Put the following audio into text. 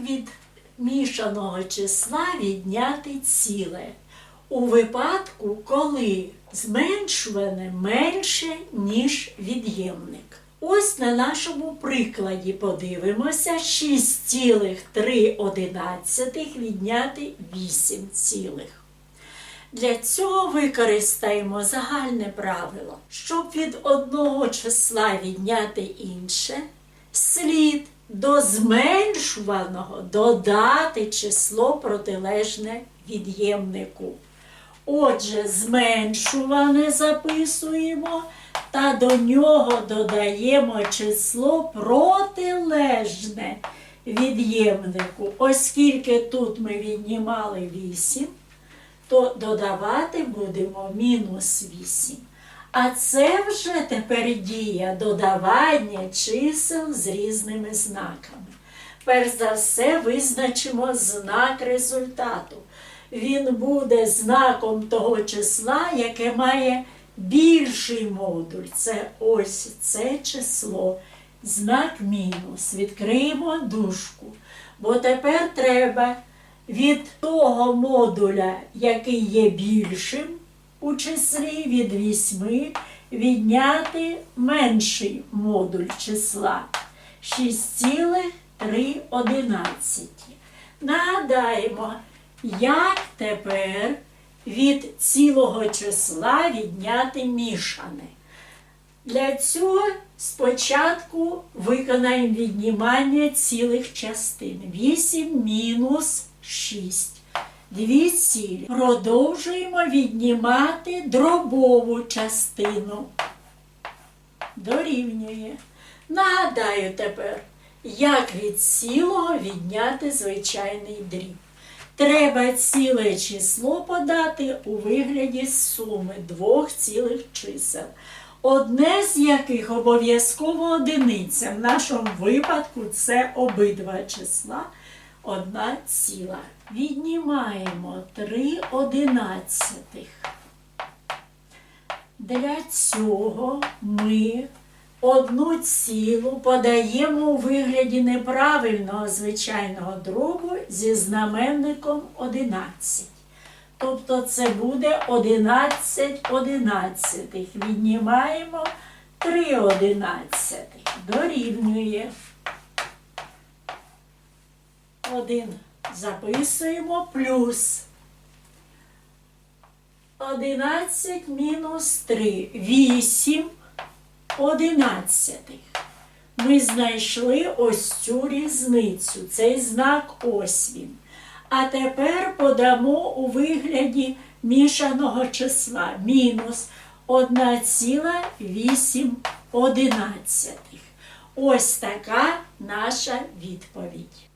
від мішаного числа відняти ціле? У випадку, коли зменшуване менше, ніж від'ємник. Ось на нашому прикладі подивимося 6,3 відняти 8 цілих. Для цього використаємо загальне правило. Щоб від одного числа відняти інше, слід до зменшуваного додати число протилежне від'ємнику. Отже, зменшуване записуємо та до нього додаємо число протилежне від'ємнику. Оскільки тут ми віднімали 8, то додавати будемо мінус 8. А це вже тепер дія додавання чисел з різними знаками. Перш за все визначимо знак результату. Він буде знаком того числа, яке має більший модуль. Це ось це число. Знак мінус. Відкриємо дужку. Бо тепер треба від того модуля, який є більшим у числі від 8, відняти менший модуль числа 6,3. Нагадаємо, як тепер від цілого числа відняти мішане. Для цього спочатку виконаємо віднімання цілих частин. 8 мінус 6. Дві цілі. Продовжуємо віднімати дробову частину. Дорівнює. Нагадаю тепер, як від цілого відняти звичайний дріб. Треба ціле число подати у вигляді суми двох цілих чисел. Одне з яких обов'язково одиниця. В нашому випадку це обидва числа одна ціла. Віднімаємо 3 одинадцятих. Для цього ми одну цілу подаємо у вигляді неправильного звичайного дробу зі знаменником 11. Тобто це буде 11 одинадцятих. Віднімаємо 3 одинадцятих. Дорівнює. 1 записуємо плюс 11 мінус 3. 8 одинадцятих. Ми знайшли ось цю різницю, цей знак ось він. А тепер подамо у вигляді мішаного числа мінус 1,8 одинадцятих. Ось така наша відповідь.